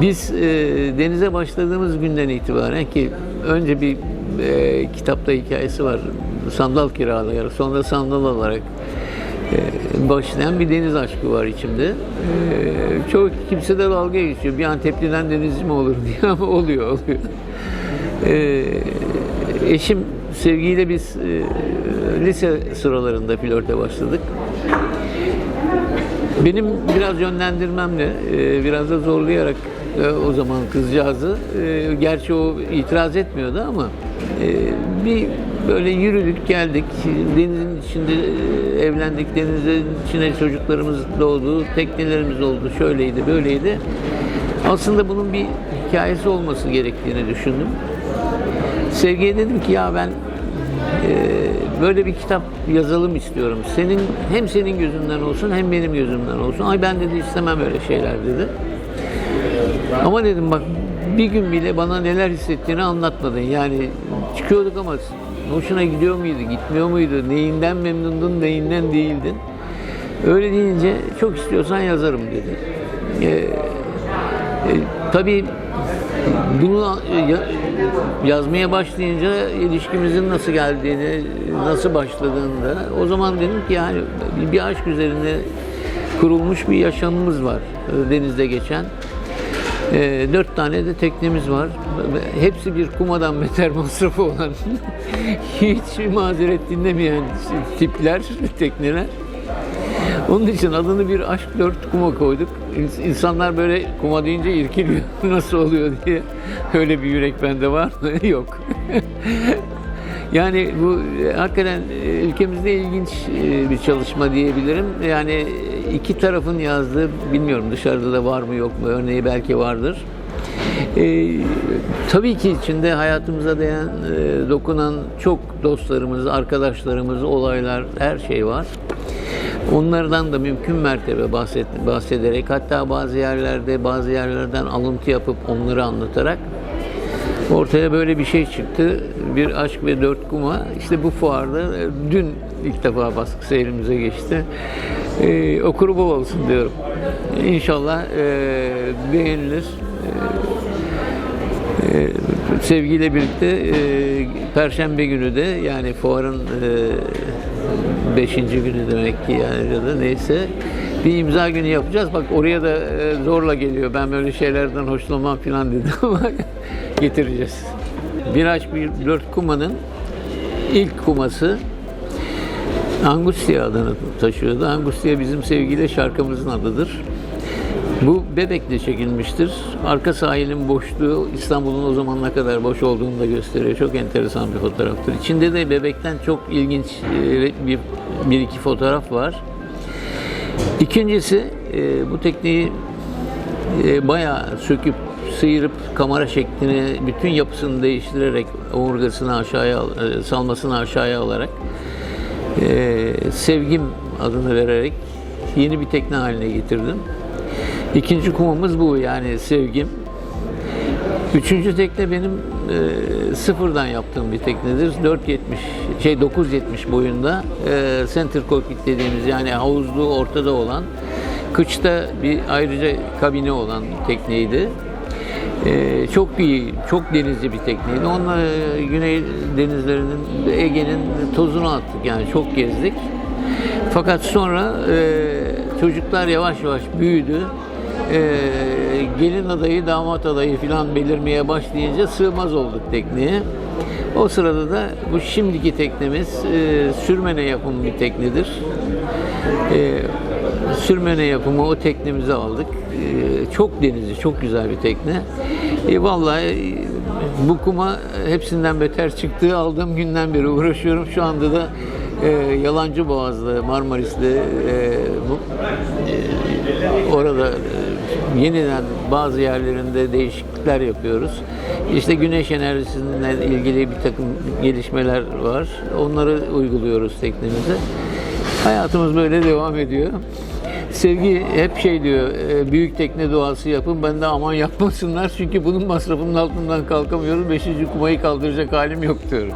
Biz e, denize başladığımız günden itibaren ki önce bir e, kitapta hikayesi var. Sandal kiralayarak, sonra sandal alarak e, başlayan bir deniz aşkı var içimde. E, çok kimse de dalga geçiyor. Bir Antepli'den denizci mi olur diye ama oluyor, oluyor. E, eşim sevgiyle biz e, lise sıralarında flörte başladık. Benim biraz yönlendirmemle, e, biraz da zorlayarak e, o zaman kızcağızı, e, gerçi o itiraz etmiyordu ama e, bir böyle yürüdük geldik, denizin içinde e, evlendik, denizin içine çocuklarımız doğdu, teknelerimiz oldu, şöyleydi, böyleydi. Aslında bunun bir hikayesi olması gerektiğini düşündüm. Sevgiye dedim ki ya ben e, böyle bir kitap yazalım istiyorum. Senin hem senin gözünden olsun hem benim gözümden olsun. Ay ben dedi istemem öyle şeyler dedi. Ama dedim bak bir gün bile bana neler hissettiğini anlatmadın. Yani çıkıyorduk ama hoşuna gidiyor muydu, gitmiyor muydu? Neyinden memnundun, neyinden değildin? Öyle deyince çok istiyorsan yazarım dedi. Ee, e, tabii bunu ya- yazmaya başlayınca ilişkimizin nasıl geldiğini, nasıl başladığını da o zaman dedim ki yani bir- aşk üzerine kurulmuş bir yaşamımız var denizde geçen. E, dört tane de teknemiz var. Hepsi bir kumadan beter masrafı olan, hiç mazeret dinlemeyen tipler, tekneler. Onun için adını bir aşk dört kuma koyduk. İns- İnsanlar böyle kuma deyince irkiliyor. Nasıl oluyor diye. Öyle bir yürek bende var mı? Yok. yani bu e, hakikaten e, ülkemizde ilginç e, bir çalışma diyebilirim. Yani iki tarafın yazdığı, bilmiyorum dışarıda da var mı yok mu örneği belki vardır. E, tabii ki içinde hayatımıza değen, e, dokunan çok dostlarımız, arkadaşlarımız, olaylar, her şey var. Onlardan da mümkün mertebe bahset, bahsederek hatta bazı yerlerde bazı yerlerden alıntı yapıp onları anlatarak ortaya böyle bir şey çıktı. Bir aşk ve dört kuma. İşte bu fuarda e, dün ilk defa baskı seyrimize geçti. Ee, okuru bol olsun diyorum. İnşallah e, beğenilir. E, sevgiyle birlikte e, Perşembe günü de yani fuarın e, beşinci günü demek ki yani ya da neyse bir imza günü yapacağız. Bak oraya da e, zorla geliyor. Ben böyle şeylerden hoşlanmam falan dedim ama getireceğiz. Bir dört kumanın ilk kuması Angustia adını taşıyordu. Angustia bizim sevgiyle şarkımızın adıdır. Bu Bebek'te çekilmiştir. Arka sahilin boşluğu İstanbul'un o zaman ne kadar boş olduğunu da gösteriyor. Çok enteresan bir fotoğraftır. İçinde de Bebek'ten çok ilginç e, bir, bir iki fotoğraf var. İkincisi e, bu tekneyi e, bayağı söküp sıyırıp kamera şeklini bütün yapısını değiştirerek omurgasını aşağıya al- salmasını aşağıya alarak e, sevgim adını vererek yeni bir tekne haline getirdim. İkinci kumamız bu yani sevgim. Üçüncü tekne benim e, sıfırdan yaptığım bir teknedir. 4.70 şey 9.70 boyunda e, center cockpit dediğimiz yani havuzlu ortada olan kıçta bir ayrıca kabini olan tekneydi. E, çok iyi, çok denizli bir tekneydi. Onunla e, Güney denizlerinin, Ege'nin tozunu attık yani çok gezdik. Fakat sonra e, çocuklar yavaş yavaş büyüdü. E, gelin adayı, damat adayı falan belirmeye başlayınca sığmaz olduk tekneye. O sırada da bu şimdiki teknemiz e, sürmene yapımı bir teknedir. E, sürmene yapımı o teknemizi aldık. E, çok denizli, çok güzel bir tekne. E, vallahi bu kuma hepsinden beter çıktığı aldığım günden beri uğraşıyorum. Şu anda da e, Yalancı Boğaz'da, Marmaris'te e, bu, e, orada e, yeniden bazı yerlerinde değişiklikler yapıyoruz. İşte güneş enerjisiyle ilgili bir takım gelişmeler var. Onları uyguluyoruz teknemize. Hayatımız böyle devam ediyor. Sevgi hep şey diyor, e, büyük tekne duası yapın, ben de aman yapmasınlar çünkü bunun masrafının altından kalkamıyoruz, beşinci kumayı kaldıracak halim yok diyorum.